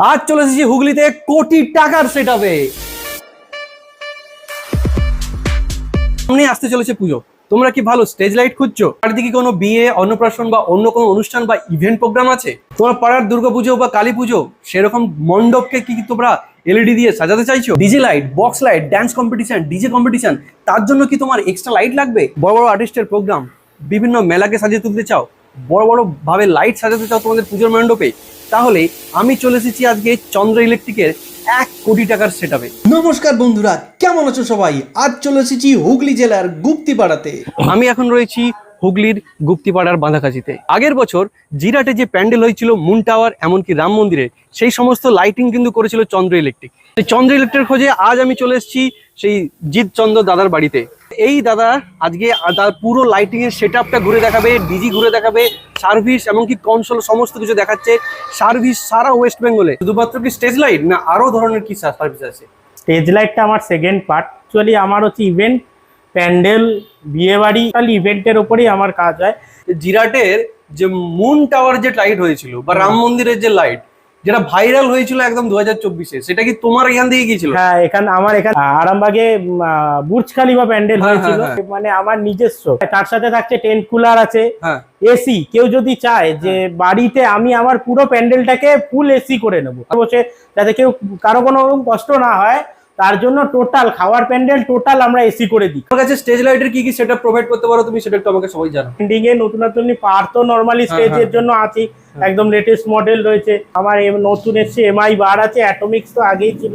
আজ চলে এসেছি হুগলিতে কোটি টাকার সেট আপে আসতে চলেছে পুজো। তোমরা কি ভালো স্টেজ লাইট খুঁজছো? চারিদিকে কোনো বিয়ে, অন্নপ্রাশন বা অন্য কোনো অনুষ্ঠান বা ইভেন্ট প্রোগ্রাম আছে? তোমার পাড়ার দুর্গাপুজো বা কালী পুজো, সেরকম মণ্ডপকে কি কি তোমরা এলইডি দিয়ে সাজাতে চাইছো? DJ light box light dance competition DJ competition তার জন্য কি তোমার এক্সট্রা লাইট লাগবে? বড় বড় আর্টিস্টের প্রোগ্রাম বিভিন্ন মেলাকে সাজিয়ে তুলতে চাও, বড় বড় ভাবে লাইট সাজাতে চাও তোমাদের পুজোর মণ্ডপে? তাহলে আমি চলে এসেছি আজকে চন্দ্র ইলেকট্রিকের এক কোটি টাকার সেট নমস্কার বন্ধুরা কেমন আছো সবাই? আজ চলে এসেছি হুগলি জেলার গুপ্তিপাড়াতে। আমি এখন রয়েছি হুগলির গুপ্তিপাড়ার বাঁধাকাছিতে আগের বছর জিরাটে যে প্যান্ডেল হয়েছিল মুন টাওয়ার এমনকি রাম মন্দিরে সেই সমস্ত লাইটিং কিন্তু করেছিল চন্দ্র ইলেকট্রিক। চন্দ্র ইলেকট্রিক খোঁজে আজ আমি চলে এসেছি সেই জিৎ চন্দ্র দাদার বাড়িতে। এই দাদা আজকে তার পুরো লাইটিং এর সেট আপটা ঘুরে দেখাবে ডিজি ঘুরে দেখাবে সার্ভিস এমনকি কনসোল সমস্ত কিছু দেখাচ্ছে সার্ভিস সারা ওয়েস্ট বেঙ্গলে শুধুমাত্র কি স্টেজ লাইট না আরও ধরনের কি সার্ভিস আছে? স্টেজ লাইটটা আমার সেকেন্ড পার্ট অ্যাকচুয়ালি আমার হচ্ছে ইভেন্ট প্যান্ডেল বিয়েবাড়ি খালি ইভেন্টের ওপরেই আমার কাজ হয়। জিরাটের যে মুন টাওয়ার যে লাইট হয়েছিল বা রাম মন্দিরের যে লাইট যেটা ভাইরাল হয়েছিল একদম দু হাজার চব্বিশে সেটা কি তোমার এখান থেকে গিয়েছিল হ্যাঁ এখানে আমার এখানে আরামবাগে বুর্জ খালিফা প্যান্ডেল হ্যাঁ, হয়েছিল। হ্যাঁ, হ্যাঁ। মানে আমার নিজস্ব। তার সাথে থাকছে টেন্ট কুলার আছে এসি কেউ যদি চায় যে বাড়িতে আমি আমার পুরো প্যান্ডেলটাকে ফুল এসি করে নেব। বসে যাতে কেউ কারও কোনো কষ্ট না হয় তার জন্য টোটাল খাওয়ার প্যান্ডেল টোটাল আমরা এসি করে দিই। তোমার কাছে স্টেজ লাইটের কি কি সেটা প্রোভাইড করতে পারো তুমি সেটা একটু আমাকে সবাই জানো। ট্রেন্ডিং এ নতুন নতুন পার তো নর্মালি হ্যাঁ, স্টেজের হ্যাঁ। জন্য আছি একদম লেটেস্ট মডেল রয়েছে। আমার নতুন এসছে এমআই বার আছে অ্যাটমিক্স তো আগেই ছিল।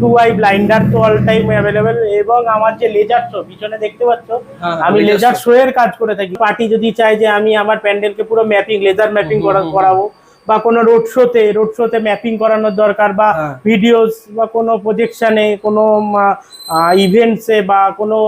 টু আই ব্লাইন্ডার তো অল টাইম অ্যাভেলেবেল এবং আমার যে লেজার শো পিছনে দেখতে পাচ্ছ? হ্যাঁ, আমি লেজার শো এর কাজ করে থাকি। পার্টি যদি চায় যে আমি আমার প্যান্ডেলকে পুরো ম্যাপিং লেজার ম্যাপিং। করাবো। বা কোনো রোড শোতে রোড শোতে ম্যাপিং করানোর দরকার বা হ্যাঁ। ভিডিওস বা কোনো প্রজেকশনে কোনো ইভেন্টসে বা কোনো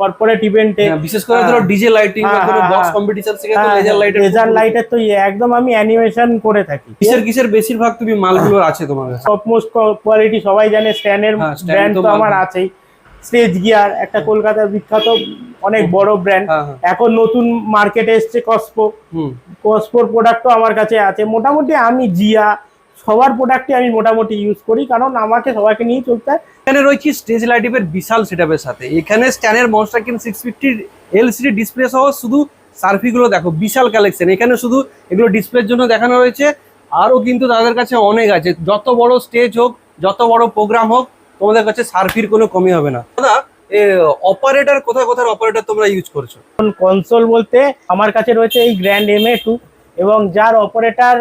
কর্পোরেট ইভেন্টে হ্যাঁ, বিশেষ করে ধরো ডিজে লাইটিং বা হ্যাঁ, কোনো হ্যাঁ, বক্স হ্যাঁ। কম্পিটিশন সেখানে লেজার লাইটের লেজার লাইটের তো ইয়ে, একদম আমি অ্যানিমেশন করে থাকি। কিসের কিসের বেশিরভাগ তুমি মালগুলো আছে তোমার কাছে? টপ মোস্ট কোয়ালিটি সবাই জানে স্ট্যানের হ্যাঁ, ব্র্যান্ড তো তো আমার আছেই। স্টেজ গিয়ার একটা কলকাতার বিখ্যাত অনেক বড় ব্র্যান্ড হ্যাঁ এখন নতুন মার্কেটে এসছে কসপো কসপোর প্রোডাক্টও আমার কাছে আছে। মোটামুটি আমি জিয়া সবার প্রোডাক্টই আমি মোটামুটি ইউজ করি কারণ আমাকে সবাইকে নিয়ে চলতে হয়। এখানে রয়েছে স্টেজ লাইটিভের বিশাল সেটআপের সাথে। এখানে স্ট্যানের monster keen six fifty LCD display সহ শুধু সার্ফিগুলো দেখো বিশাল কালেকশন এখানে শুধু এগুলো ডিসপ্লের জন্য দেখানো রয়েছে। আরও কিন্তু তাদের কাছে অনেক আছে। যত বড় স্টেজ হোক যত বড় প্রোগ্রাম হোক তোমাদের কাছে সার্ফির কোনো কমই হবে না। দাদা অপারেটর কোথায় কোথায় অপারেটর তোমরা ইউজ করছ? কনসোল বলতে আমার কাছে রয়েছে এই গ্র্যান্ড এম এ টু এবং যার অপারেটর